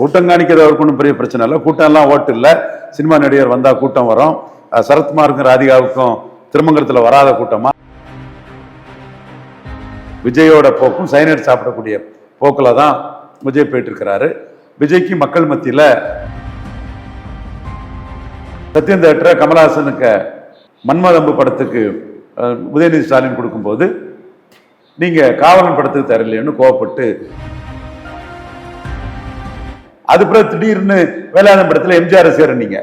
கூட்டம் காணிக்கிறது அவருக்கு ஒன்றும் பெரிய பிரச்சனை இல்லை. கூட்டம் எல்லாம் ஓட்டு இல்லை. சினிமா நடிகர் வந்தா கூட்டம் வரும். சரத்குமாருக்கும் ராதிகாவுக்கும் திருமங்கலத்தில் வராத கூட்டமா? விஜயோட போக்கும் சைனட் சாப்பிடக்கூடிய போக்கில் தான் விஜய் போயிட்டு இருக்கிறாரு விஜய்க்கு மக்கள் மத்தியில் சத்யம் தேட்டரை கமலஹாசனுக்கு மன்மதம்பு படத்துக்கு உதயநிதி ஸ்டாலின் கொடுக்கும்போது நீங்க காவலன் படத்துக்கு தரலைன்னு கோவப்பட்டு அது பிறகு திடீர்னு வேளாண் படத்துல எம்ஜிஆர் சேரனீங்க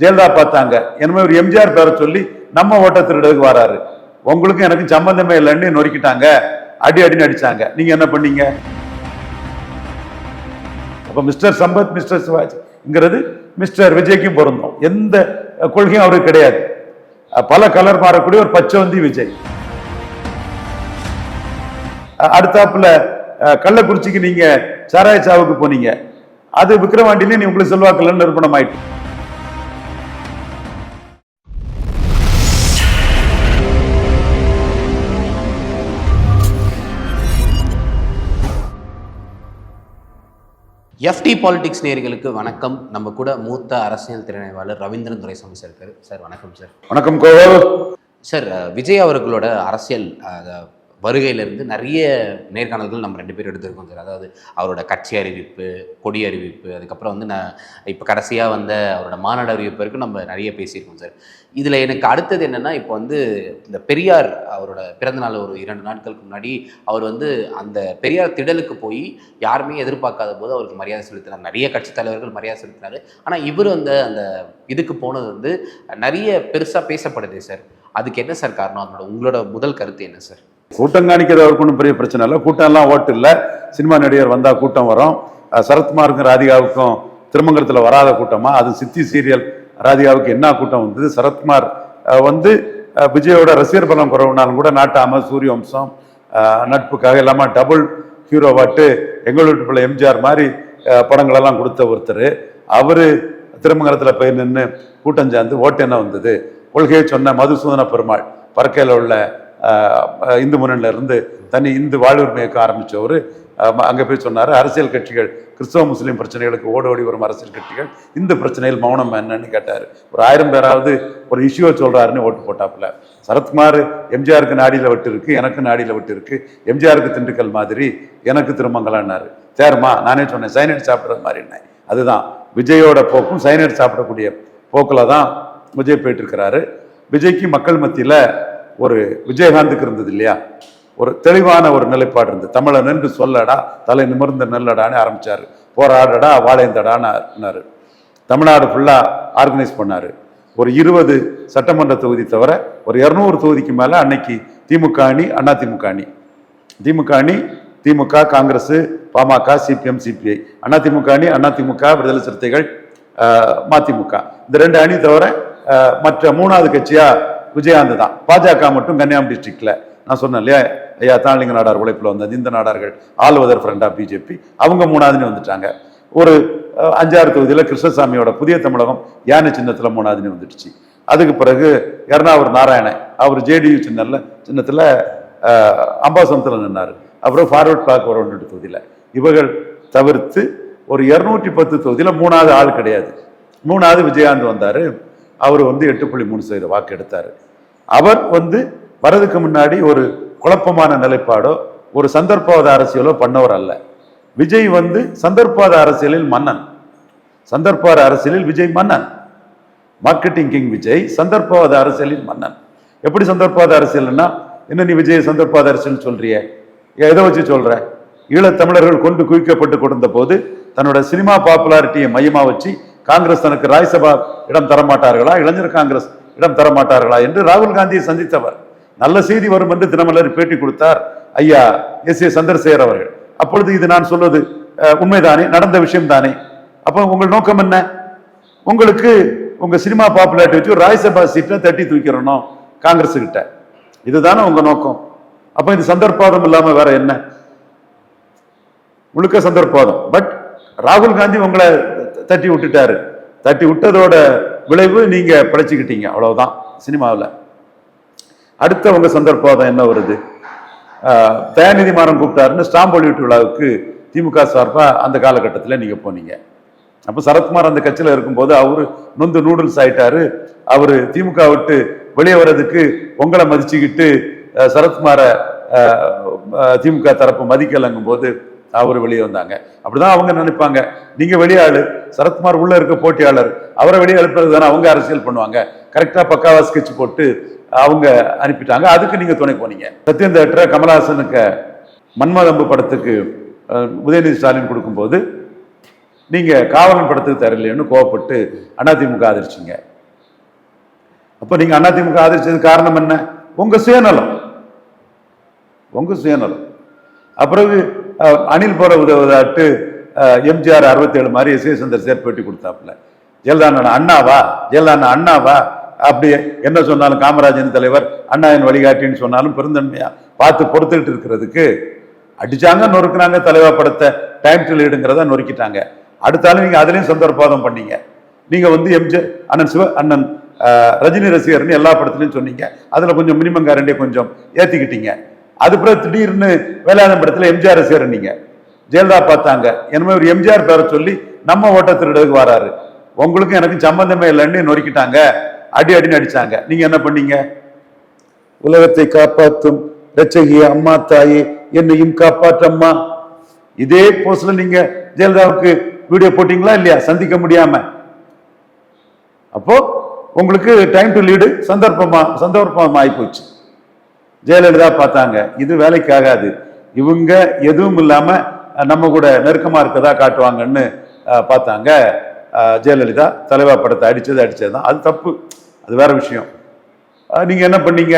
ஜெயலலிதா பார்த்தாங்க. என்னமே ஒரு எம்ஜிஆர் பேரை சொல்லி நம்ம ஓட்ட திருடுறதுக்கு வராரு. உங்களுக்கும் எனக்கும் சம்பந்தமே இல்லைன்னு நொறுக்கிட்டாங்க. அடி அடின்னு அடிச்சாங்க. நீங்க என்ன பண்ணீங்க? அப்போ மிஸ்டர் சம்பத் மிஸ்டர் சிவாஜிங்கிறது மிஸ்டர் விஜய்க்கும் பொருந்தோம். எந்த கொள்கையும் அவருக்கு கிடையாது. பல கலர் மாறக்கூடிய ஒரு பச்சவந்தி விஜய். அடுத்தாப்புல கள்ளக்குறிச்சிக்கு நீங்க சாராய சாவுக்கு போனீங்க. அது விக்ரவாண்டிலே நீ உங்களுக்கு செல்வாக்குல நிரூபணம் ஆயிட்டு. எஃப்டி பாலிடிக்ஸ் நேயர்களுக்கு வணக்கம். நம்ம கூட மூத்த அரசியல் திறனாய்வாளர் ரவீந்திரன் துரைசாமி சார் இருக்காரு. சார் வணக்கம் சார். வணக்கம் கோவல். சார் விஜய் அவர்களோட அரசியல் வருகையிலேருந்து நிறைய நேர்காணல்கள் நம்ம ரெண்டு பேரும் எடுத்திருக்கோம் சார். அதாவது அவரோட கட்சி அறிவிப்பு கொடி அறிவிப்பு அதுக்கப்புறம் வந்து நான் இப்போ கடைசியாக வந்த அவரோட மாநாடு அறிவிப்பு வரைக்கும் நம்ம நிறைய பேசியிருக்கோம் சார். இதில் எனக்கு அடுத்தது என்னென்னா இப்போ வந்து இந்த பெரியார் அவரோட பிறந்தநாள் ஒரு இரண்டு நாட்களுக்கு முன்னாடி அவர் வந்து அந்த பெரியார் திடலுக்கு போய் யாருமே எதிர்பார்க்காத போது அவருக்கு மரியாதை செலுத்தினார். நிறைய கட்சித் தலைவர்கள் மரியாதை செலுத்தினார். ஆனால் இவர் வந்து அந்த இதுக்கு போனது வந்து நிறைய பெருசாக பேசப்படுது சார். அதுக்கு என்ன சார் காரணம்? அதனோட உங்களோட முதல் கருத்து என்ன சார்? கூட்டம் காணிக்கிறது அவருக்கு ஒன்றும் பெரிய பிரச்சனை இல்லை. கூட்டம்லாம் ஓட்டு இல்லை. சினிமா நடிகர் வந்தால் கூட்டம் வரும். சரத்குமாருக்கும் ராதிகாவுக்கும் திருமங்கலத்தில் வராத கூட்டமாக அது சித்தி சீரியல். ராதிகாவுக்கு என்ன கூட்டம் வந்தது? சரத்குமார் வந்து விஜயோட ரசிகர் பலம் குறவுனாலும் கூட நாட்டாம சூரிய வம்சம் நட்புக்காக இல்லாமல் டபுள் ஹீரோவாட்டு எங்கள் வீட்டு பிள்ளை எம்ஜிஆர் மாதிரி படங்களெல்லாம் கொடுத்த ஒருத்தர். அவர் திருமங்கலத்தில் போய் நின்று கூட்டம் சேர்ந்து ஓட்டு என்ன வந்தது? கொள்கையை சொன்ன மதுசூதன பெருமாள் பறக்கையில் உள்ள இந்து முன்னணியில இருந்து தனி இந்து வாழ்வுரிமை இயக்க ஆரம்பிச்சவர் அங்கே போய் சொன்னார் அரசியல் கட்சிகள் கிறிஸ்தவ முஸ்லீம் பிரச்சனைகளுக்கு ஓடி ஓடி வரும் அரசியல் கட்சிகள் இந்த பிரச்சனையில் மௌனம் என்னன்னு கேட்டார். ஒரு ஆயிரம் பேராவது ஒரு இஷ்யூவை சொல்கிறாருன்னு ஓட்டு போட்டாப்புல. சரத்குமார் எம்ஜிஆருக்கு நாடியில் விட்டு இருக்கு எனக்கு நாடியில் விட்டு இருக்கு. எம்ஜிஆருக்கு திண்டுக்கல் மாதிரி எனக்கு திருமங்கலம்னாரு சரிம்மா நானே சொன்னேன் சைனட் சாப்பிட்றது மாதிரி என்ன? அதுதான். விஜயோட போக்கும் சைனட் சாப்பிடக்கூடிய போக்கில் தான் விஜய் போயிட்டு இருக்கிறாரு. விஜய்க்கு மக்கள் மத்தியில் ஒரு விஜயகாந்துக்கு இருந்தது இல்லையா? ஒரு தெளிவான ஒரு நிலைப்பாடு இருந்தது. தமிழன் என்று சொல்லடா தலை நிமிர்ந்து நெல்லடான்னு ஆரம்பித்தார் போராடடா வாழைந்தடான்னு தமிழ்நாடு ஃபுல்லாக ஆர்கனைஸ் பண்ணார். ஒரு இருபது சட்டமன்ற தொகுதி தவிர ஒரு இரநூறு தொகுதிக்கு மேலே அன்னைக்கு திமுக அணி அண்ணா திமுக அணி. திமுக அணி திமுக காங்கிரஸ் பாமக சிபிஎம் சிபிஐ அண்ணா திமுக அணி அண்ணா திமுக விடுதலை சிறுத்தைகள் மதிமுக. இந்த ரெண்டு அணி தவிர மற்ற மூணாவது கட்சியாக விஜயகாந்த் தான் பாஜக மட்டும் கன்னியாகுமரி டிஸ்ட்ரிக்ட்ல நான் சொன்னேன் இல்லையா? ஐயா தாளிங்க நாடார் உழைப்பில் வந்தது இந்த நாடார்கள் ஆளுவதர் ஃப்ரெண்ட் பிஜேபி அவங்க மூணாவதுன்னு வந்துட்டாங்க. ஒரு அஞ்சாறு தொகுதியில் கிருஷ்ணசாமியோட புதிய தமிழகம் யானை சின்னத்தில் மூணாவதுன்னு வந்துடுச்சு. அதுக்கு பிறகு எர்ணாவூர் நாராயணன் அவர் ஜேடியு சின்னல்ல சின்னத்தில் அம்பாசனத்தில் நின்னார். அப்புறம் ஃபார்வர்ட் பிளாக் ஒரு ஒன்று தொகுதியில். இவர்கள் தவிர்த்து ஒரு இரநூற்றி பத்து தொகுதியில் மூணாவது ஆள் கிடையாது. மூணாவது விஜயகாந்த் வந்தார். அவர் வந்து எட்டு புள்ளி மூணு சதவீத வாக்கு எடுத்தார். அவர் வந்து வரதுக்கு முன்னாடி ஒரு குழப்பமான நிலைப்பாடோ ஒரு சந்தர்ப்பவாத அரசியலோ பண்ணவர் அல்ல. விஜய் வந்து சந்தர்ப்பவாத அரசியலில் மன்னன். சந்தர்ப்பவாத அரசியலில் விஜய் மன்னன். மார்க்கெட்டிங் கிங் விஜய் சந்தர்ப்பவாத அரசியலின் மன்னன். எப்படி சந்தர்ப்பவாத அரசியல்னா என்ன நீ விஜய் சந்தர்ப்பவாத அரசியல் சொல்றிய? எதை வச்சு சொல்ற? ஈழத்தமிழர்கள் கொண்டு குவிக்கப்பட்டு கொடுத்த போது தன்னோட சினிமா பாப்புலாரிட்டியை மையமாக வச்சு காங்கிரஸ் தனக்கு ராஜ்யசபா இடம் தரமாட்டார்களா? இளைஞர் காங்கிரஸ் இடம் தரமாட்டார்களா? என்று ராகுல் காந்தியை சந்தித்தவர். நல்ல செய்தி வரும் என்று தினமலர் பேட்டி கொடுத்தார் ஐயா எஸ் ஏ சந்திரசேகர் அவர்கள். அப்பொழுது இது நான் சொல்வது உண்மைதானே? நடந்த விஷயம் தானே அப்போ உங்கள் நோக்கம் என்ன? உங்களுக்கு உங்க சினிமா பாப்புலாரிட்டி வச்சு ஒரு சீட்டை தட்டி தூக்கிறணும் காங்கிரஸ் கிட்ட இதுதானே உங்க நோக்கம். அப்போ இது சந்தர்ப்பாதம் இல்லாம வேற என்ன? முழுக்க சந்தர்ப்பாதம். பட் ராகுல் காந்தி உங்களை தட்டி விட்டுட்டாரு. தட்டி விட்டதோட விளைவு நீங்க பிழைச்சிக்கிட்டீங்க. அவ்வளவுதான் சினிமாவில். அடுத்த உங்க சந்தர்ப்பாதம் என்ன வருது? ஆஹ், தயாநிதி மாறன் கூப்பிட்டாருன்னு ஸ்டாம்ப் வெளியீட்டு விழாவுக்கு திமுக சார்பா அந்த காலகட்டத்தில் நீங்க போனீங்க. அப்போ சரத்குமார் அந்த கட்சியில் இருக்கும்போது அவரு நொந்து நூடுல்ஸ் ஆயிட்டாரு. அவரு திமுக விட்டு வெளியே வர்றதுக்கு உங்களை மதிச்சுக்கிட்டு அஹ், சரத்குமாரை திமுக தரப்பு மதிக்கலங்கும் போது அவர் வெளியே வந்தாங்க. அப்படிதான் அவங்க நினைப்பாங்க. நீங்க வெளியாளு சரத்குமார் உள்ள இருக்க போட்டியாளர். அவரை வெளியே அனுப்புறது தானே அவங்க அரசியல் பண்ணுவாங்க. கரெக்டா பக்காவா ஸ்கெட்ச் போட்டு அவங்க அனுப்பிட்டாங்க. அதுக்கு நீங்க துணை போனீங்க. சத்யன் தேட்டரை கமலஹாசனுக்கு மன்மதம்பு படத்துக்கு உதயநிதி ஸ்டாலின் கொடுக்கும்போது நீங்க காவலன் படத்துக்கு தரலைன்னு கோவப்பட்டு அதிமுக ஆதரிச்சிங்க. அப்போ நீங்க அதிமுக ஆதரிச்சது காரணம் என்ன? உங்க சுயநலம். உங்க சுயநலம். அப்புறம் அணில் போற உதவுதாட்டு எம்ஜிஆர் அறுபத்தேழு மாதிரி எஸ் ஏ சந்தர் சேர் பேட்டி கொடுத்தாப்புல. ஜெயலலிதா அண்ணாவா? ஜெயலலிதா அண்ணாவா? அப்படி என்ன சொன்னாலும் காமராஜன் தலைவர் அண்ணாவின் வழிகாட்டின்னு சொன்னாலும் பெருந்தன்மையா? பார்த்து பொறுத்துக்கிட்டு இருக்கிறதுக்கு. அடிச்சாங்க நொறுக்குனாங்க தலைவா படத்தை டைம் டில் எடுங்கிறத நொறுக்கிட்டாங்க. அடுத்தாலும் நீங்க அதுலயும் சந்தர்ப்பாதம் பண்ணீங்க. நீங்க வந்து எம்ஜி அண்ணன் சிவ அண்ணன் ரஜினி ரசிகர்னு எல்லா படத்துலையும் சொன்னீங்க. அதுல கொஞ்சம் மினிமம் கேரண்டியை கொஞ்சம் ஏத்திக்கிட்டீங்க. அது பிறகு திடீர்னு வேளாண் படத்துல எம்ஜிஆர் ரசிகர் நீங்க. ஜெயலலிதா பார்த்தாங்க. என்னமே ஒரு எம்ஜிஆர் பேரை சொல்லி நம்ம ஓட்ட திருடுறதுக்கு வராரு. உங்களுக்கும் எனக்கும் சம்பந்தமே இல்லைன்னு நொறுக்கிட்டாங்க. அடி அடின்னு அடிச்சாங்க. நீங்க என்ன பண்ணீங்க? உலகத்தை காப்பாற்றும் ரச்சகிய அம்மா தாயே என்னையும் காப்பாற்றம்மா. இதே போஸ்ட்ல நீங்க ஜெயலலிதாவுக்கு வீடியோ போட்டீங்களா இல்லையா? சந்திக்க முடியாம. அப்போ உங்களுக்கு டைம் டு லீடு சந்தர்ப்பமா சந்தர்ப்பம் ஆகி போச்சு. ஜெயலலிதா பார்த்தாங்க. இது வேலைக்கு ஆகாது. இவங்க எதுவும் இல்லாம நம்ம கூட நெருக்கமாக இருக்கதா காட்டுவாங்கன்னு பார்த்தாங்க. ஜெயலலிதா தலைவா படத்தை அடித்தது அடித்தது தான். அது தப்பு. அது வேற விஷயம். நீங்கள் என்ன பண்ணீங்க?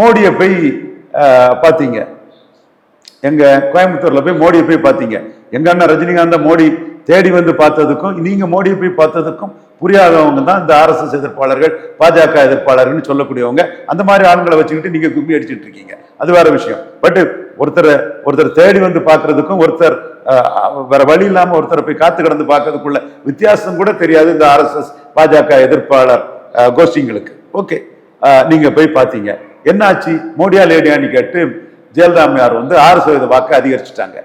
மோடியை போய் பார்த்தீங்க. எங்கள் கோயம்புத்தூரில் போய் மோடியை போய் பார்த்தீங்க. எங்கள் அண்ணன் ரஜினிகாந்தை மோடி தேடி வந்து பார்த்ததுக்கும் நீங்கள் மோடியை போய் பார்த்ததுக்கும் புரியாதவங்க தான் இந்த ஆர்எஸ்எஸ் எதிர்ப்பாளர்கள் பாஜக எதிர்ப்பாளர்கள்னு சொல்லக்கூடியவங்க. அந்த மாதிரி ஆளுங்களை வச்சுக்கிட்டு நீங்கள் கும்மி அடிச்சுட்டு இருக்கீங்க. அது வேற விஷயம். பட் ஒருத்தரை ஒருத்தர் தேடி வந்து பார்க்கறதுக்கும் ஒருத்தர் வேற வழி இல்லாம ஒருத்தரை போய் காத்து கிடந்து பார்க்கறதுக்குள்ள வித்தியாசம் கூட தெரியாது இந்த ஆர்எஸ்எஸ் பாஜக எதிர்ப்பாளர் கோஷ்டிங்களுக்கு. ஓகே. நீங்க போய் பார்த்தீங்க. என்னாச்சு? மோடியா லேடியான்னு கேட்டு ஜெயலலிதா வந்து ஆறு சதவீத வாக்கு அதிகரிச்சுட்டாங்க.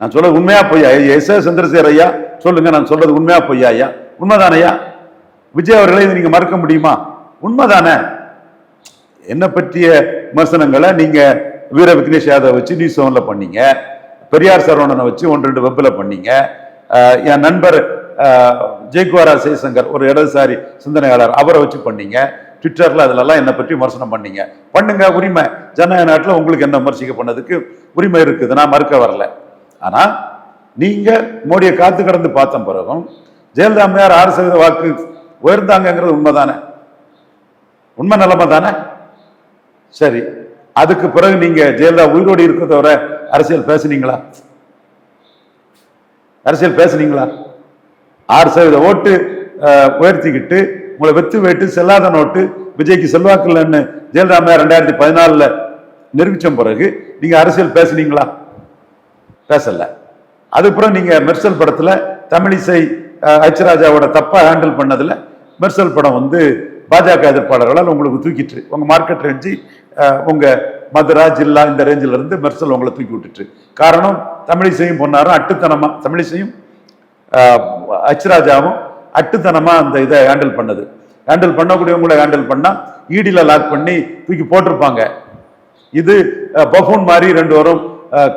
நான் சொல்றது உண்மையா பொய்யா? எஸ் எஸ் சந்திரசேகர் ஐயா சொல்லுங்க நான் சொல்றது உண்மையா பொய்யா ஐயா? உண்மைதானையா விஜய் அவர்களை இதை நீங்க மறக்க முடியுமா? உண்மைதானே? என்ன பற்றிய விமர்சனங்களை நீங்க வீர விக்னேஷ் யாதவ் வச்சு நியூஸ் செவனில் பண்ணீங்க. பெரியார் சரவணனை வச்சு ஒன்று ரெண்டு வெப்பில் பண்ணீங்க. என் நண்பர் ஜெய்குவாரா ஜெய்சங்கர் ஒரு இடதுசாரி சிந்தனையாளர் அவரை வச்சு பண்ணீங்க. ட்விட்டரில் அதுலலாம் என்னை பற்றி விமர்சனம் பண்ணீங்க. பண்ணுங்க உரிமை. ஜனநாயக நாட்டில் உங்களுக்கு என்ன விமர்சிக்க பண்ணதுக்கு உரிமை இருக்குது. நான் மறுக்க வரல. ஆனால் நீங்கள் மோடியை காத்து கடந்து பார்த்த பிறகும் ஜெயலலிதா அம்மையார் ஆறு சதவீத வாக்கு உயர்ந்தாங்கங்கிறது உண்மைதானே? உண்மை நிலைமை தானே? சரி. அதுக்கு பிறகு நீங்க ஜெயலலிதா உயிரோடு இருக்கிறத வரை அரசியல் பேசுனீங்களா? அரசியல் பேசுனீங்களா? ஆறு சதவீத ஓட்டு உயர்த்திக்கிட்டு உங்களை வெத்து வேட்டு செல்லாத நோட்டு விஜய்க்கு செல்வாக்கு இல்லைன்னு ஜெயலலிதா ரெண்டாயிரத்தி பதினாலுல நிரூபிச்ச பிறகு நீங்க அரசியல் பேசுனீங்களா? பேசல. அதுக்கப்புறம் நீங்க மெர்சல் படத்துல தமிழிசை ஹச்ராஜாவோட தப்பாக தப்பா ஹேண்டில் பண்ணதுல மெர்சல் படம் வந்து பாஜக எதிர்ப்பாளர்களால் உங்களுக்கு தூக்கிட்டு உங்க மார்க்கெட் ரேஞ்சு உங்கள் உங்க மதுரா ஜில்லா இந்த ரேஞ்சில இருந்து மெர்சல் உங்களை தூக்கி விட்டுட்டு. காரணம் தமிழிசையும் பொன்னாரும் அட்டுத்தனமா தமிழிசையும் அச்சுராஜாவும் அட்டுத்தனமாக அட்டுத்தனமா அந்த இதை ஹேண்டில் பண்ணது. ஹேண்டில் பண்ணக்கூடியவங்களை ஹேண்டில் பண்ணா ஈடியில் லாக் பண்ணி தூக்கி போட்டிருப்பாங்க. இது பஃபூன் மாதிரி ரெண்டு வரும்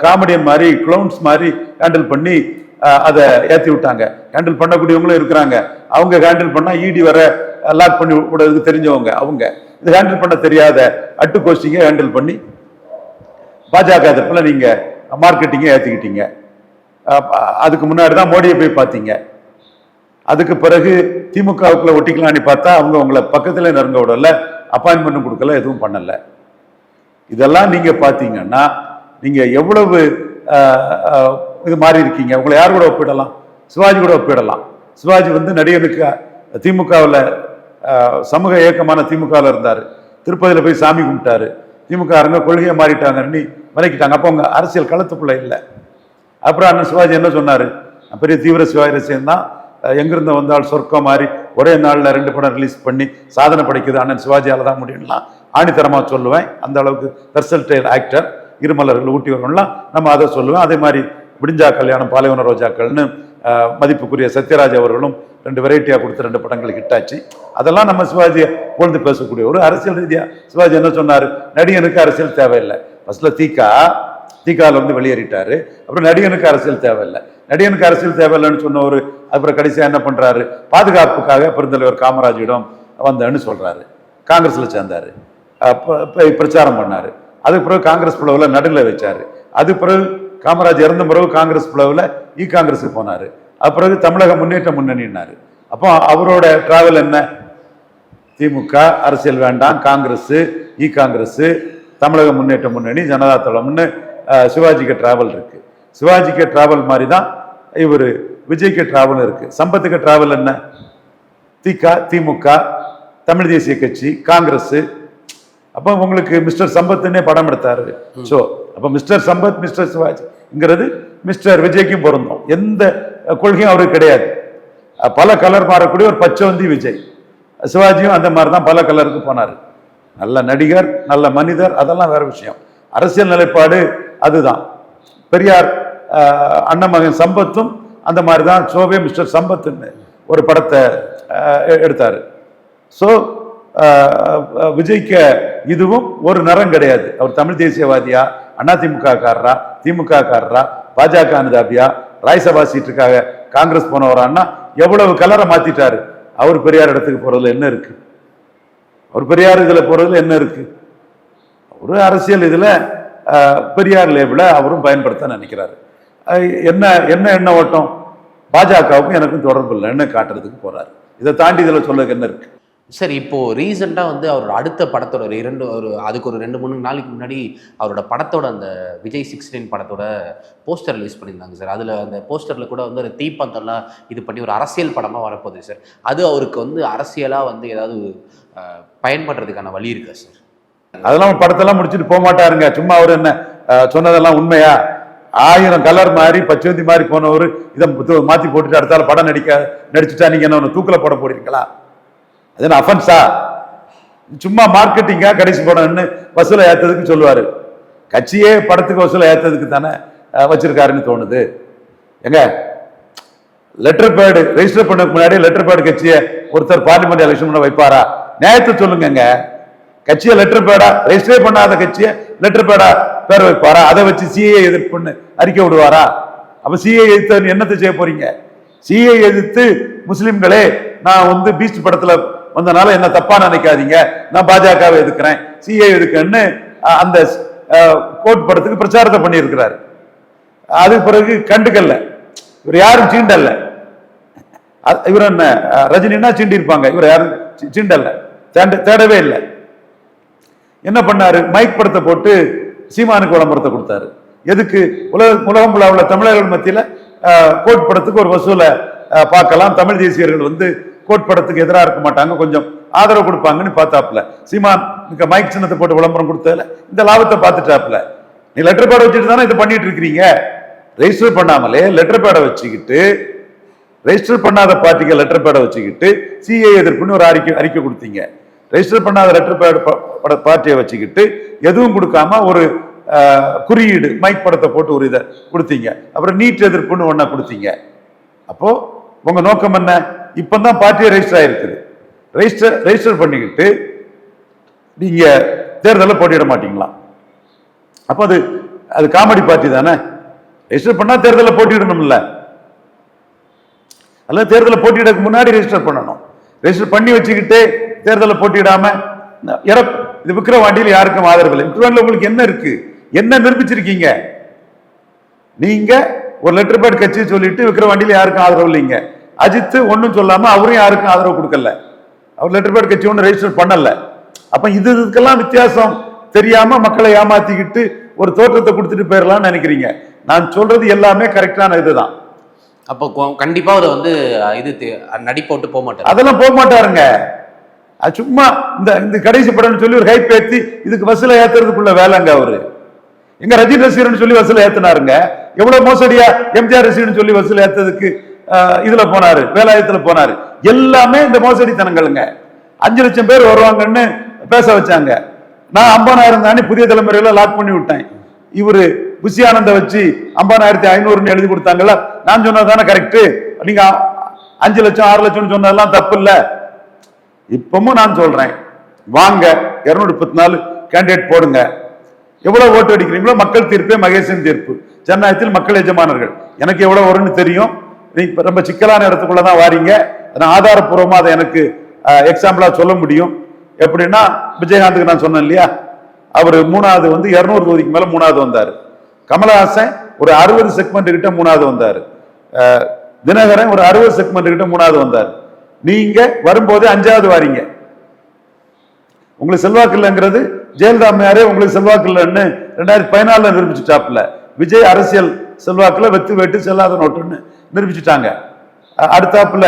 காமெடியன் மாதிரி க்ளவுன்ஸ் மாதிரி ஹேண்டில் பண்ணி அதை ஏற்றி விட்டாங்க. ஹேண்டில் பண்ணக்கூடியவங்களும் இருக்கிறாங்க. அவங்க ஹேண்டில் பண்ணால் ஈடி வர லாக் பண்ணி விடுறதுக்கு தெரிஞ்சவங்க அவங்க. இது ஹேண்டில் பண்ண தெரியாத அட்டு கோஷ்டிங்க ஹேண்டில் பண்ணி பாஜக எதிர்ப்பில் நீங்கள் மார்க்கெட்டிங்கை ஏற்றிக்கிட்டீங்க அதுக்கு முன்னாடி தான் மோடியை போய் பார்த்தீங்க. அதுக்கு பிறகு திமுகவுக்குள்ள ஒட்டிக்கலான்னு பார்த்தா அவங்க உங்களை பக்கத்தில் நெருங்க விடல அப்பாயின்மெண்ட் கொடுக்கல எதுவும் பண்ணலை. இதெல்லாம் நீங்கள் பார்த்தீங்கன்னா நீங்கள் எவ்வளவு இது மாறி இருக்கீங்க. உங்களை யார் கூட ஒப்பிடலாம்? சிவாஜி கூட ஒப்பிடலாம். சிவாஜி வந்து நடிகனுக்கு திமுகவில் சமூக இயக்கமான திமுகவில் இருந்தார். திருப்பதியில் போய் சாமி கும்பிட்டாரு. திமுக அரங்க கொள்கையை மாறிட்டாங்கன்னு விலக்கிட்டாங்க. அப்போ அவங்க அரசியல் களத்துக்குள்ள இல்லை. அப்புறம் அண்ணன் சிவாஜி என்ன சொன்னார்? பெரிய தீவிர சிவாஜி ரசிகன் தான். எங்கிருந்து வந்தால் சொர்க்கம் மாதிரி ஒரே நாளில் ரெண்டு படம் ரிலீஸ் பண்ணி சாதனை படைக்குது அண்ணன் சிவாஜியால் தான் முடியும்லாம். ஆணித்தரமாக சொல்லுவேன். அந்த அளவுக்கு வெர்சல்டைல் ஆக்டர் இருமலர்கள் ஊட்டி வரும்லாம் நம்ம அதை சொல்லுவேன். அதே மாதிரி விடிஞ்சா கல்யாணம் பாலைவன ரோஜாக்கள்னு மதிப்புக்குரிய சத்யராஜ் அவர்களும் ரெண்டு வெரைட்டியாக கொடுத்து ரெண்டு படங்கள் ஹிட் ஆச்சு. அதெல்லாம் நம்ம சிவாஜியை புகழ்ந்து பேசக்கூடிய ஒரு அரசியல் ரீதியாக சிவாஜி என்ன சொன்னார்? நடிகனுக்கு அரசியல் தேவையில்லை. ஃபஸ்ட்டில் தீகா தீகாவில் வந்து வெளியேறிட்டார். அப்புறம் நடிகனுக்கு அரசியல் தேவையில்லை. நடிகனுக்கு அரசியல் தேவையில்லைன்னு சொன்ன ஒரு அப்புறம் கடைசியாக என்ன பண்ணுறாரு பாதுகாப்புக்காக பெருந்தலைவர் காமராஜிடம் வந்தேன்னு சொல்கிறாரு காங்கிரஸில் சேர்ந்தாரு. பிரச்சாரம் பண்ணார். அதுக்கு பிறகு காங்கிரஸ் புலவில் நடுவில் வச்சார். அது பிறகு காமராஜ் இறந்த பிறகு காங்கிரஸ் பிளவுல இ காங்கிரஸுக்கு போனாரு. அது பிறகு தமிழக முன்னேற்ற முன்னணினாரு அப்போ அவரோட டிராவல் என்ன? திமுக அரசியல் வேண்டாம் காங்கிரஸ் இ காங்கிரஸ் தமிழக முன்னேற்ற முன்னணி ஜனதா தளம்னு சிவாஜிக்கு டிராவல் இருக்கு. சிவாஜிக்கு டிராவல் மாதிரி தான் இவர் விஜய்க்கு டிராவல் இருக்கு. சம்பத்துக்கு டிராவல் என்ன? திக திமுக தமிழ் தேசிய கட்சி காங்கிரஸ். அப்போ உங்களுக்கு மிஸ்டர் சம்பத்னே படம் எடுத்தாரு. ஸோ அப்போ மிஸ்டர் சம்பத் மிஸ்டர் ங்கிறது மிஸ்டர் விஜய்க்கும் பொருந்தும். எந்த கொள்கையும் அவருக்கு கிடையாது. பல கலர் மாறக்கூடிய ஒரு பச்சவந்தி விஜய். சிவாஜியும் அந்த மாதிரி தான் பல கலருக்கு போனார். நல்ல நடிகர் நல்ல மனிதர் அதெல்லாம் வேற விஷயம். அரசியல் நிலைப்பாடு அதுதான். பெரியார் அஹ், அண்ணன் சம்பத்தும் அந்த மாதிரி தான் சோபே மிஸ்டர் சம்பத்துன்னு ஒரு படத்தை எடுத்தார். எ- ஸோ விஜய்க்கு இதுவும் ஒரு நிறம் கிடையாது. அவர் தமிழ் தேசியவாதியா அதிமுக காரரா திமுக காரரா பாஜக அனுதாபியா ராய்சபா சீட்டுக்காக காங்கிரஸ் போனவரான்னா எவ்வளவு கலரை மாத்திட்டாரு? அவர் பெரியார் இடத்துக்கு போறதுல என்ன இருக்கு? அவர் பெரியார் இதில் போறதுல என்ன இருக்கு? ஒரு அரசியல் இதில் பெரியார் லேபிள அவரும் பயன்படுத்த நினைக்கிறாரு. என்ன என்ன என்ன ஓட்டம்? பாஜகவுக்கும் எனக்கும் தொடர்பு இல்லைன்னு காட்டுறதுக்கு போறாரு? இதை தாண்டி இதில் சொல்லுக்கு என்ன இருக்கு? சார் இப்போது ரீசெண்டாக வந்து அவரோட அடுத்த படத்தோட ஒரு இரண்டு ஒரு அதுக்கு ஒரு ரெண்டு மூணு நாளைக்கு முன்னாடி அவரோட படத்தோட அந்த விஜய் சிக்ஸ்டீன் படத்தோட போஸ்டர் ரிலீஸ் பண்ணியிருந்தாங்க சார். அதில் அந்த போஸ்டரில் கூட வந்து ஒரு தீப்பந்தம்லாம் இது பண்ணி ஒரு அரசியல் படமாக வரப்போகுது சார். அது அவருக்கு வந்து அரசியலாக வந்து ஏதாவது பயன்படுறதுக்கான வழி இருக்கா சார்? அதெல்லாம் படத்தெல்லாம் முடிச்சுட்டு போக மாட்டாருங்க. சும்மா அவர் என்ன சொன்னதெல்லாம் உண்மையா? ஆயிரம் கலர் மாதிரி பச்சவந்தி மாதிரி போனவர் இதை மாற்றி போட்டுட்டு அடுத்தால படம் நடிக்க நடிச்சுட்டா நீங்கள் என்ன ஒன்று தூக்கில் போட போடுறீங்களா அது என்ன அஃபென்ஸா சும்மா மார்க்கெட்டிங்கா கடைசி படம்னு வசூலை ஏத்ததுக்கு சொல்லுவாரு. கட்சியே படத்துக்கு வசூலை ஏத்ததுக்கு தானே வச்சுருக்காருன்னு வச்சிருக்காருன்னு தோணுது. எங்க? லெட்டர் பேடு ரெஜிஸ்டர் பண்ணதுக்கு முன்னாடி லெட்டர் பேடு கட்சியை ஒருத்தர் பார்லிமெண்ட் எலெக்ஷன் பண்ண வைப்பாரா? நியாயத்தை சொல்லுங்கங்க. கட்சியை லெட்டர் பேடா ரெஜிஸ்டர் பண்ணாத கட்சியை லெட்டர் பேடா பேர் வைப்பாரா? அதை வச்சு சிஏ எதிர்ப்புன்னு அறிக்கை விடுவாரா? அப்ப சிஏ எதிர்த்து என்னத்தை செய்ய போறீங்க? சிஏ எதிர்த்து முஸ்லிம்களே நான் வந்து பீஸ்ட் படத்துல வந்தனால என்ன தப்பா நினைக்காதீங்க. நான் பாஜகவை எதுக்குறேன் சிஏ எதுக்குன்னு அந்த கோட் படத்துக்கு பிரச்சாரத்தை பண்ணியிருக்கிறாரு. அதுக்கு பிறகு கண்டுக்கல்ல. இவர் யாரும் சீண்டல்ல. இவர் என்ன அஹ், ரஜினின்னா இவர் யாரும் சீண்டல்ல. தேடவே இல்லை. என்ன பண்ணாரு? மைக் படத்தை போட்டு சீமானுக்கு விளம்பரத்தை கொடுத்தாரு. எதுக்கு? உலக உலகம் உள்ள உள்ள தமிழர்கள் மத்தியில கோட் படத்துக்கு ஒரு வசூலை பார்க்கலாம். தமிழ் தேசியர்கள் வந்து கோட் படத்துக்கு எதிராக இருக்க மாட்டாங்க. கொஞ்சம் ஆதரவு கொடுப்பாங்கன்னு பார்த்தாப்புல. சீமான் இங்க மைக் சின்னத்தை போட்டு விளம்பரம் கொடுத்ததுல இந்த லாபத்தை பார்த்துட்டாப்புல. நீ லெட்டர் பேடை வச்சுட்டு தானே இதை பண்ணிட்டு இருக்கிறீங்க? ரெஜிஸ்டர் பண்ணாமலே லெட்டர் பேடை வச்சுக்கிட்டு ரெஜிஸ்டர் பண்ணாத பார்ட்டிக்கு லெட்டர் பேடை வச்சுக்கிட்டு சிஏ எதிர்ப்புன்னு ஒரு அறிக்கை அறிக்கை கொடுத்தீங்க. ரெஜிஸ்டர் பண்ணாத லெட்டர் பேட் பார்ட்டியை வச்சுக்கிட்டு எதுவும் கொடுக்காம ஒரு குறியீடு மைக் படத்தை போட்டு ஒரு இதை கொடுத்தீங்க. அப்புறம் நீட் எதிர்ப்புன்னு ஒன்றை கொடுத்தீங்க. அப்போ உங்க நோக்கம் என்ன? இப்போ தான் பார்ட்டியை ரெஜிஸ்டர் ஆகிருக்குது ரெஜிஸ்டர் ரெஜிஸ்டர் பண்ணிக்கிட்டு நீங்கள் தேர்தலில் போட்டியிட மாட்டீங்களா? அப்போ அது அது காமெடி பார்ட்டி தானே? ரெஜிஸ்டர் பண்ணால் தேர்தலில் போட்டியிடணும்ல. அல்ல தேர்தலில் போட்டியிடக்கு முன்னாடி ரெஜிஸ்டர் பண்ணணும். ரெஜிஸ்டர் பண்ணி வச்சுக்கிட்டு தேர்தலில் போட்டியிடாமல் இறப் இது விக்ரவாண்டியில் யாருக்கும் ஆதரவு இல்லை. விக்ரவாண்டியில் உங்களுக்கு என்ன இருக்குது என்ன நிரூபிச்சிருக்கீங்க? நீங்கள் ஒரு லெட்டர் பேட் கட்சி சொல்லிட்டு விக்ரவாண்டியில் யாருக்கும் ஆதரவு இல்லைங்க. அஜித் ஒன்றும் சொல்லாம அவரும் யாருக்கும் ஆதரவு கொடுக்கல. அவர் லெட்டர் பேட் கட்சி ஒன்றும் ரெஜிஸ்டர் பண்ணல. அப்ப இது இதுக்கெல்லாம் வித்தியாசம். தெரியாம மக்களை ஏமாத்திக்கிட்டு ஒரு தோற்றத்தை கொடுத்துட்டு போயிடலாம்னு நினைக்கிறீங்க. நான் சொல்றது எல்லாமே கரெக்டான இதுதான். அப்போ கொ- கண்டிப்பா அவர் வந்து இது நடிப்போட்டு போக மாட்டார். அதெல்லாம் போக மாட்டாருங்க. அது சும்மா இந்த இந்த கடைசி படம்னு சொல்லி ஒரு ஹைப் ஏத்தி இதுக்கு வசூலை ஏத்துறதுக்குள்ள வேலைங்க அவரு. எங்க ரஜினி ரசிகர்னு சொல்லி வசூல் ஏத்துனாருங்க. எவ்வளவு மோசடியா எம்ஜிஆர் ரசிகர்னு சொல்லி வசூல் ஏத்ததுக்கு ஆஹ், இதுல போனாரு வேலாயுதத்துல போனாரு. எல்லாமே இந்த மோசடித்தனங்களுங்க. அஞ்சு லட்சம் பேர் வருவாங்கன்னு பேச வச்சாங்க. நான் ஐம்பதாயிரம் தானே புதிய தலைமுறையில லாக் பண்ணி விட்டேன். இவரு புஷியானந்த வச்சு ஐம்பதாயிரத்தி ஐநூறுன்னு எழுதி கொடுத்தாங்கல்ல? நான் சொன்னது தானே கரெக்டு நீங்க அஞ்சு லட்சம் ஆறு லட்சம்னு சொன்னதெல்லாம் தப்பு இல்லை இப்பவும் நான் சொல்றேன். வாங்க இருநூறு முப்பத்தி நாலு கேண்டிடேட் போடுங்க. எவ்வளவு ஓட்டு அடிக்கிறீங்களோ மக்கள் தீர்ப்பே மகேசன் தீர்ப்பு. ஜனநாயகத்தில் மக்கள் எஜமானர்கள். எனக்கு எவ்வளவு வரும்னு தெரியும்? இப்போ ரொம்ப சிக்கலான இடத்துக்குள்ள தான் வாரீங்க. நான் ஆதாரப்பூர்வமாக அதை எனக்கு எக்ஸாம்பிளாக சொல்ல முடியும். எப்படின்னா விஜயகாந்துக்கு நான் சொன்னேன் இல்லையா? அவர் மூணாவது வந்து இரநூறு தொகுதிக்கு மேலே மூணாவது வந்தார். கமலஹாசன் ஒரு அறுபது செக்மெண்ட் கிட்ட மூணாவது வந்தார். தினகரன் ஒரு அறுபது செக்மெண்ட் கிட்ட மூணாவது வந்தார். நீங்க வரும்போதே அஞ்சாவது வாரீங்க. உங்களுக்கு செல்வாக்கு இல்லைங்கிறது ஜெயலலிதா அம்மையாரே உங்களுக்கு செல்வாக்கு இல்லைன்னு ரெண்டாயிரத்தி பதினாலுல சாப்பிடல. விஜய் அரசியல் செல்வாக்குல வெத்து வெட்டு செல்லாத நோட்டுன்னு நிரூபிச்சுட்டாங்க. அடுத்தாப்புல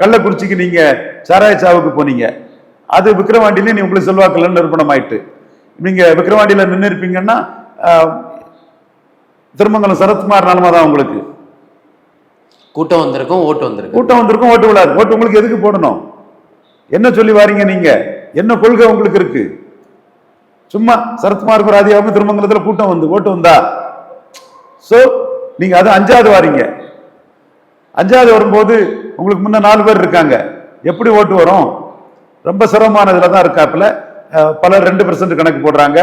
கள்ளக்குறிச்சிக்கு நீங்க சாராய சாவுக்கு போனீங்க. அது விக்கிரவாண்டிலையும் நீ உங்களுக்கு செல்வாக்கு இல்லைன்னு நிரூபணம் ஆயிட்டு நீங்க விக்கிரவாண்டியில நின்று இருப்பீங்கன்னா திருமங்கலம் சரத்குமார் நிலமை தான் உங்களுக்கு? கூட்டம் வந்திருக்கும் ஓட்டு வந்திருக்கும். கூட்டம் வந்திருக்கும் ஓட்டு விழாது ஓட்டு உங்களுக்கு எதுக்கு போடணும்? என்ன சொல்லி வாரீங்க நீங்க? என்ன கொள்கை உங்களுக்கு இருக்கு? சும்மா சரத்குமாருக்கு ராதியாவுக்கும் திருமங்கலத்துல கூட்டம் வந்து ஓட்டு வந்தா? ஸோ நீங்க அது அஞ்சாவது வாரீங்க. அஞ்சாவது வரும்போது உங்களுக்கு முன்ன நாலு பேர் இருக்காங்க. எப்படி ஓட்டு வரும்? ரொம்ப சிரமமான இதில் தான் இருக்காப்புல. பலர் ரெண்டு பர்சன்ட் கணக்கு போடுறாங்க.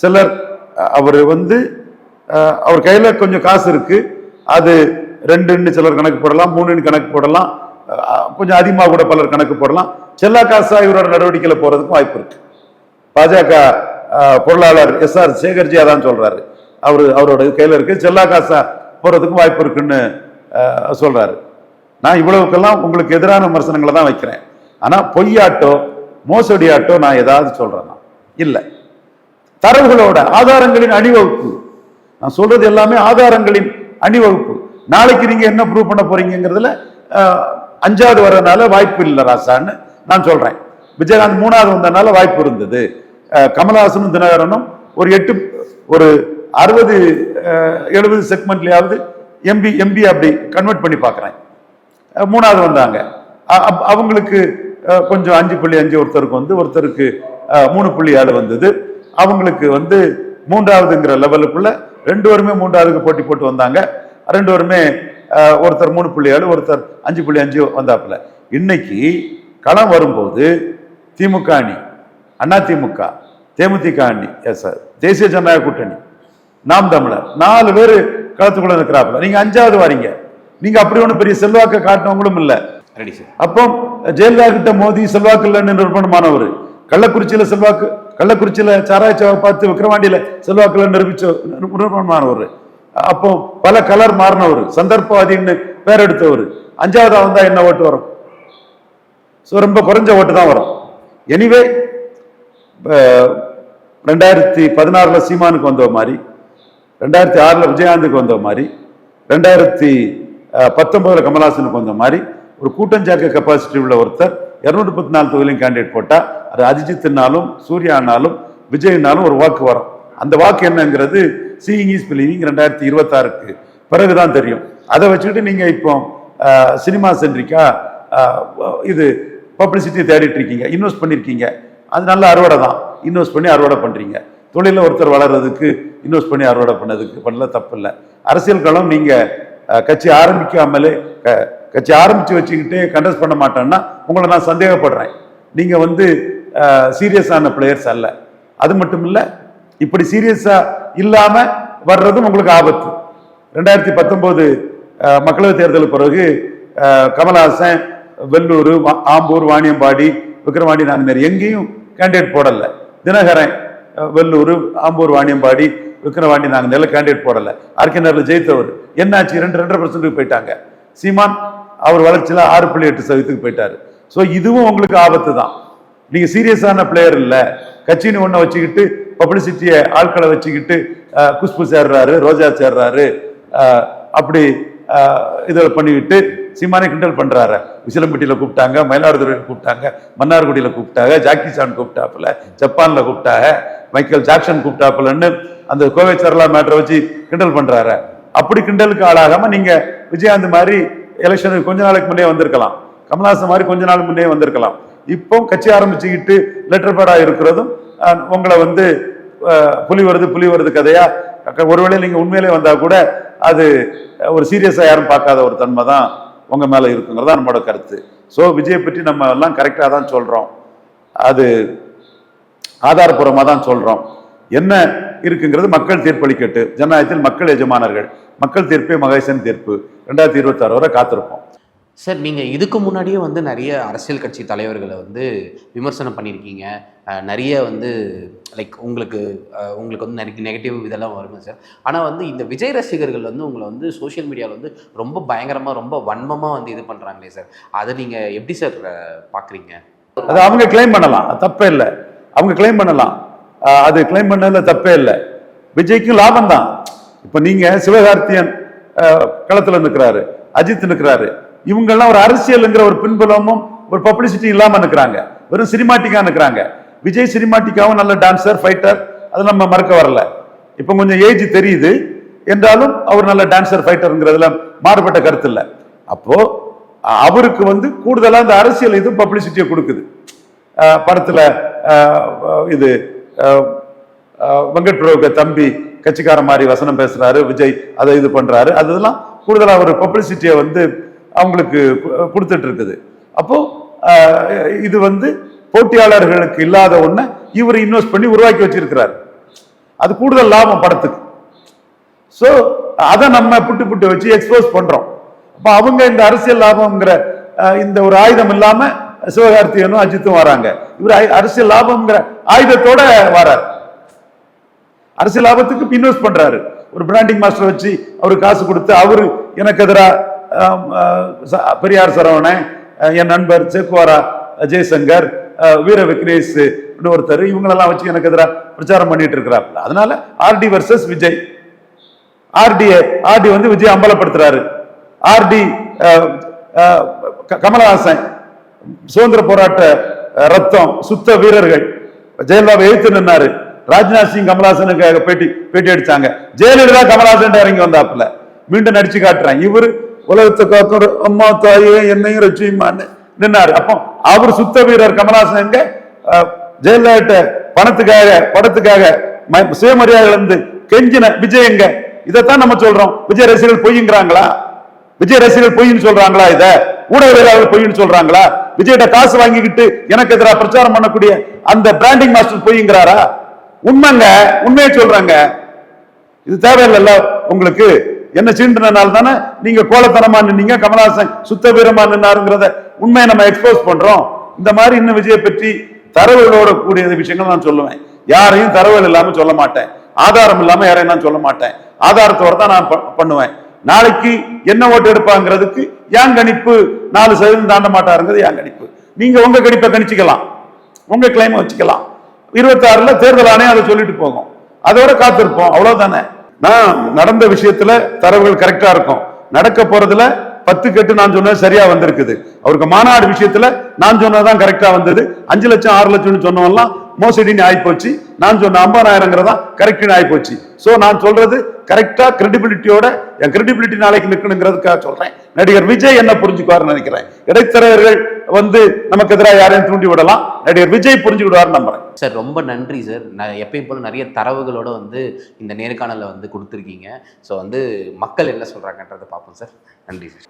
சிலர் அவர் வந்து அவர் கையில் கொஞ்சம் காசு இருக்கு. அது ரெண்டுன்னு சிலர் கணக்கு போடலாம் மூணுன்னு கணக்கு போடலாம். கொஞ்சம் அதிகமாக கூட பலர் கணக்கு போடலாம். செல்லா காசா இவரோட நடவடிக்கையில் போகிறதுக்கும் வாய்ப்பு இருக்கு. பாஜக பொருளாளர் எஸ் ஆர் சேகர்ஜி அதான் சொல்றாரு. அவர் அவரோட கையில் இருக்குது செல்லா காசா போகிறதுக்கு வாய்ப்பு இருக்குன்னு சொல்கிறாரு நான் இவ்வளவுக்கெல்லாம் உங்களுக்கு எதிரான விமர்சனங்களை தான் வைக்கிறேன். ஆனால் பொய்யாட்டோ மோசடியாட்டோ நான் ஏதாவது சொல்கிறேன்னா இல்லை. தரவுகளோட ஆதாரங்களின் அணிவகுப்பு. நான் சொல்றது எல்லாமே ஆதாரங்களின் அணிவகுப்பு. நாளைக்கு நீங்க என்ன ப்ரூவ் பண்ண போறீங்கிறதுல அஞ்சாவது வர்றதுனால வாய்ப்பு இல்லை ராசான்னு நான் சொல்றேன். விஜயகாந்த் மூணாவது வந்ததுனால வாய்ப்பு இருந்தது. கமலஹாசனும் தினகரனும் ஒரு எட்டு ஒரு அறுபது எழுபது செக்மெண்ட்லேயாவது எம்பி எம்பி அப்படி கன்வெர்ட் பண்ணி பார்க்குறேன். மூணாவது வந்தாங்க. அப்- அவங்களுக்கு கொஞ்சம் அஞ்சு புள்ளி அஞ்சு ஒருத்தருக்கு வந்து ஒருத்தருக்கு மூணு புள்ளி ஏழு வந்தது. அவங்களுக்கு வந்து மூன்றாவதுங்கிற லெவலுக்குள்ள ரெண்டு பேருமே மூன்றாவதுக்கு போட்டி போட்டு வந்தாங்க. ரெண்டு பேருமே ஒருத்தர் மூணு புள்ளி ஏழு ஒருத்தர் அஞ்சு புள்ளி அஞ்சு வந்தாப்புல. இன்னைக்கு களம் வரும்போது திமுக அணி அண்ணா திமுக தேமுதிக அணி எஸ் சார் தேசிய ஜனநாயக கூட்டணி நாம் தமிழர். நாலு பேர் களத்துக்குள்ள இருக்கிறாப்புல நீங்க அஞ்சாவது வாரீங்க. நீங்க அப்படி ஒண்ணு பெரிய செல்வாக்க காட்டினவங்களும் இல்ல. அப்போ ஜெயலலிதா கிட்ட மோதி செல்வாக்கு இல்லைன்னு நிரூபணமானவர் கள்ளக்குறிச்சியில செல்வாக்கு கள்ளக்குறிச்சியில சாராய்ச்சாவை பார்த்து விக்ரவாண்டியில செல்வாக்கு இல்லைன்னு நிரூபிச்ச நிரூபணமானவர் அப்போ பல கலர் மாறினவர். சந்தர்ப்பவாதின்னு பேர் எடுத்தவர். அஞ்சாவதா வந்தா என்ன ஓட்டு வரும்? ஸோ ரொம்ப குறைஞ்ச ஓட்டு தான் வரும். எனிவே ரெண்டாயிரத்தி பதினாறுல சீமானுக்கு வந்த மாதிரி ரெண்டாயிரத்தி ஆறில் விஜயகாந்துக்கு வந்த மாதிரி ரெண்டாயிரத்தி பத்தொன்பதில் கமல்ஹாசனுக்கு வந்த மாதிரி ஒரு கூட்டஞ்சாக்க கெப்பாசிட்டி உள்ள ஒருத்தர் இரநூத்தி பத்து நாலு தொகுதியிலும் கேண்டிடேட் போட்டால் அது அஜித்னாலும் சூர்யானாலும் விஜய்னாலும் ஒரு வாக்கு வரும். அந்த வாக்கு என்னங்கிறது சீயிங் இஸ் பிலீவிங் ரெண்டாயிரத்தி இருபத்தாறுக்கு பிறகுதான் தெரியும். அதை வச்சுக்கிட்டு நீங்கள் இப்போ சினிமா சென்ட்ரிக்கா இது பப்ளிசிட்டி தேடிட்டு இருக்கீங்க இன்வெஸ்ட் பண்ணியிருக்கீங்க அது நல்ல அறுவடை தான் இன்வெஸ்ட் பண்ணி அறுவடை பண்ணுறீங்க தொழிலில் ஒருத்தர் வளர்றதுக்கு இன்வெஸ்ட் பண்ணி அறுவடை பண்ணதுக்கு பண்ணல தப்பு இல்லை அரசியல் களம் நீங்கள் கட்சி ஆரம்பிக்காமலே க- கட்சி ஆரம்பித்து வச்சுக்கிட்டே கண்டஸ்ட் பண்ண மாட்டேன்னா உங்களை நான் சந்தேகப்படுறேன். நீங்கள் வந்து சீரியஸான பிளேயர்ஸ் அல்ல. அது மட்டும் இல்லை இப்படி சீரியஸாக இல்லாமல் வர்றதும் உங்களுக்கு ஆபத்து. ரெண்டாயிரத்தி பத்தொம்போது மக்களவைத் தேர்தலுக்கு பிறகு கமல்ஹாசன் கமலஹாசன் வெள்ளூர் ஆம்பூர் வாணியம்பாடி விக்ரவாணி நாங்குநேர் எங்கேயும் கேண்டிடேட் போடலை. தினகரன் வெள்ளூர் ஆம்பூர் வாணியம்பாடி விக்ரவாண்டி நாங்கள் நல்ல கேண்டிடேட் போடலை. ஆர்கேனரில் ஜெயித்தவர். என்னாச்சு? ரெண்டு ரெண்டரை பர்சன்ட்டுக்கு போயிட்டாங்க. சீமான் அவர் வளர்ச்சியில் ஆறு புள்ளி எட்டு சதவீதத்துக்கு போயிட்டார். ஸோ இதுவும் உங்களுக்கு ஆபத்து தான். நீங்கள் சீரியஸான பிளேயர் இல்லை. கட்சின்னு ஒன்றை வச்சுக்கிட்டு பப்ளிசிட்டியை ஆட்களை வச்சுக்கிட்டு குஷ்பு சேர்றாரு ரோஜா சேர்றாரு அப்படி இதில் பண்ணிக்கிட்டு சீமானே கிண்டல் பண்ணுறாரு விசிலம்பட்டியில் கூப்பிட்டாங்க மயிலாடுதுறையில் கூப்பிட்டாங்க மன்னார்குடியில் கூப்பிட்டாங்க ஜாக்கி சான் கூப்பிட்டாப்புல ஜப்பானில் கூப்பிட்டாங்க மைக்கேல் ஜாக்சன் கூப்பிட்டாப்புலன்னு அந்த கோவை சரலா மேட்டரை வச்சு கிண்டல் பண்ணுறாரு அப்படி கிண்டலுக்கு ஆளாகாமல் நீங்கள் விஜயகாந்த் மாதிரி எலெக்ஷனுக்கு கொஞ்ச நாளைக்கு முன்னே வந்திருக்கலாம். கமல்ஹாசன் மாதிரி கொஞ்ச நாள் முன்னே வந்திருக்கலாம். இப்போ கட்சி ஆரம்பிச்சுக்கிட்டு லெட்டர் பேடாக இருக்கிறதும் உங்களை வந்து புலி வருது புலி வருது கதையா? ஒருவேளை நீங்கள் உண்மையிலே வந்தால் கூட அது ஒரு சீரியஸாக யாரும் பார்க்காத ஒரு தன்மை தான் உங்கள் மேலே இருக்குங்கிறதா நம்மளோட கருத்து. ஸோ விஜயை பற்றி நம்ம எல்லாம் கரெக்டாக தான் சொல்கிறோம் அது ஆதாரபூர்வமாக தான் சொல்கிறோம் என்ன இருக்குங்கிறது மக்கள் தீர்ப்பளிக்கட்டு. ஜனநாயகத்தில் மக்கள் எஜமானர்கள். மக்கள் தீர்ப்பே மகேசன் தீர்ப்பு. ரெண்டாயிரத்தி இருபத்தாறு வரை காத்திருப்போம். சார் நீங்கள் இதுக்கு முன்னாடியே வந்து நிறைய அரசியல் கட்சி தலைவர்களை வந்து விமர்சனம் பண்ணியிருக்கீங்க. நிறைய வந்து லைக் உங்களுக்கு உங்களுக்கு வந்து நிறைய நெகட்டிவ் இதெல்லாம் வருங்க சார். ஆனால் வந்து இந்த விஜய் ரசிகர்கள் வந்து உங்களை வந்து சோஷியல் மீடியாவில் வந்து ரொம்ப பயங்கரமாக ரொம்ப வன்மமாக வந்து இது பண்ணுறாங்களே சார். அதை நீங்கள் எப்படி சார் பார்க்குறீங்க அது அவங்க கிளைம் பண்ணலாம். தப்பே இல்லை. அவங்க கிளைம் பண்ணலாம். அது கிளைம் பண்ணதில் தப்பே இல்லை. விஜய்க்கும் லாபம் தான் இப்போ நீங்கள் சிவகார்த்தியன் களத்தில் களத்துல நிற்கிறாரு அஜித் நிற்கிறாரு இவங்கெல்லாம் ஒரு அரசியல்ங்கிற ஒரு பின்புலமும் ஒரு பப்ளிசிட்டி இல்லாமல் இருக்கிறாங்க வெறும் சினிமாட்டிக்காக இருக்கிறாங்க விஜய் சினிமாட்டிக்காவும் நல்ல டான்சர் ஃபைட்டர் அது நம்ம மறக்க வரல. இப்போ கொஞ்சம் ஏஜ் தெரியுது. என்றாலும் அவர் நல்ல டான்சர் ஃபைட்டருங்கிறதுல மாறுபட்ட கருத்து இல்லை. அப்போ அவருக்கு வந்து கூடுதலாக அந்த அரசியல் இது பப்ளிசிட்டியை கொடுக்குது. படத்தில் இது வெங்கட் பிரபுக்கு தம்பி கட்சிக்கார மாதிரி வசனம் பேசுறாரு விஜய் அதை இது பண்றாரு. அதெல்லாம் கூடுதலாக ஒரு பப்ளிசிட்டியை வந்து அவங்களுக்கு கொடுத்துட்டு இருக்குது அப்போ இது வந்து போட்டியாளர்களுக்கு இல்லாத ஒன்று இவர் இன்வெஸ்ட் பண்ணி உருவாக்கி வச்சிருக்கிறார். அது கூடுதல் லாபம் படத்துக்கு. ஸோ அதை நம்ம புட்டு புட்டு வச்சு எக்ஸ்போஸ் பண்றோம். அப்போ அவங்க இந்த அரசியல் லாபம்ங்கிற இந்த ஒரு ஆயுதம் இல்லாம சிவகார்த்தியனும் அஜித்தும் வராங்க. இவர் அரசியல் லாபம்ங்கிற ஆயுதத்தோட வராரு. அரசியல் லாபத்துக்கு இன்வெஸ்ட் பண்றாரு. ஒரு பிராண்டிங் மாஸ்டர் வச்சு அவரு காசு கொடுத்து அவரு எனக்கு எதிராக பெரியார் சரவணன் என் நண்பர் சேக்குவாரா ஜெய்சங்கர் வீர விக்னேஷ் ஒருத்தர் இவங்களெல்லாம் வச்சு எனக்கு எதிராக பிரச்சாரம் பண்ணிட்டு இருக்கிறாப்புல அதனால RT versus Vijay. RT RT வந்து விஜய் அம்பலப்படுத்துறாரு. ஆர்டி கமலஹாசன் சுதந்திர போராட்ட ரத்தம் சுத்த வீரர்கள். ஜெயலலிதாவை எழுத்து நின்னாரு. ராஜ்நாத் சிங் கமலஹாசனுக்கு பேட்டி பேட்டி அடிச்சாங்க. ஜெயலலிதா கமலஹாசன் இறங்கி வந்தாப்புல. மீண்டும் நடிச்சு காட்டுறாங்க. இவரு உலகத்தை காக்கும் அம்மா தாயே என்னையும் ரட்சியுமான்னு நின்னாரு. அப்போ அவர் சுத்த வீரர் கமலாசன் எங்க? அஹ், பணத்துக்காக படத்துக்காக ம- சுயமரியாதை கெஞ்சின விஜய் எங்க? இதைத்தான் நம்ம சொல்றோம். விஜய் ரசிகர்கள் பொய்யுங்கிறாங்களா விஜய் ரசிகர்கள் பொய்ன்னு சொல்றாங்களா இத? ஊடகவியலாளர்கள் பொய்ன்னு சொல்றாங்களா? விஜய்கிட்ட காசு வாங்கிக்கிட்டு எனக்கு எதிராக பிரச்சாரம் பண்ணக்கூடிய அந்த பிராண்டிங் மாஸ்டர் பொய்ங்கிறாரா? உண்மைங்க உண்மையை சொல்றாங்க. இது தேவையில்லைல்ல உங்களுக்கு என்ன சீண்டினால் தானே நீங்க கோலத்தனமா நின்னீங்க கமலஹாசன் சுத்த வீரமா நின்னாருங்கிறத உண்மையை நம்ம எக்ஸ்போஸ் பண்றோம். இந்த மாதிரி இன்னும் விஜயை பற்றி தரவுகளோட கூடிய விஷயங்கள் நான் சொல்லுவேன். யாரையும் தரவுகள் இல்லாம சொல்ல மாட்டேன். ஆதாரம் இல்லாம யாரையும் நான் சொல்ல மாட்டேன். ஆதாரத்தோட தான் நான் ப- பண்ணுவேன். நாளைக்கு என்ன ஓட்டு எடுப்பாங்கிறதுக்கு ஏன் கணிப்பு நாலு சதவீதம் தாண்ட மாட்டாருங்கிறது ஏன் கணிப்பு? நீங்க உங்க கணிப்பை கணிச்சுக்கலாம். உங்க கிளைம் வச்சுக்கலாம். இருபத்தாறுல தேர்தல் ஆணையம் அதை சொல்லிட்டு போகும். அதோட காத்திருப்போம். அவ்வளவுதானே? நான் நடந்த விஷயத்துல தரவுகள் கரெக்டா இருக்கும். நடக்க போறதுல பத்து கெட்டு நான் சொன்னது சரியா வந்திருக்குது. அவருக்கு மாநாடு விஷயத்துல நான் சொன்னதான் கரெக்டா வந்தது. அஞ்சு லட்சம் ஆறு லட்சம்னு சொன்னவெல்லாம் மோசடின்னு ஆயிப்போச்சு. நான் சொன்ன ஐம்பதாயிரங்கிறதா கரெக்ட்னு ஆயிப்போச்சு. சோ நான் சொல்றது கரெக்டா கிரெடிபிலிட்டியோட என் கிரெடிபிலிட்டி நாளைக்கு நிற்கணுங்கிறதுக்காக சொல்றேன். நடிகர் விஜய் என்ன புரிஞ்சுக்குவாருன்னு நினைக்கிறேன். இடைத்தரகர்கள் வந்து நமக்கு எதிராக யாரையும் தூண்டி விடலாம். நடிகர் விஜய் புரிஞ்சுக்கிடுவார் நம்புறேன். சார் ரொம்ப நன்றி சார். நான் எப்பயும் போல நிறைய தரவுகளோட வந்து இந்த நேர்காணலில் வந்து கொடுத்துருக்கீங்க. ஸோ வந்து மக்கள் என்ன சொல்கிறாங்கன்றதை பார்ப்போம் சார். நன்றி சார்.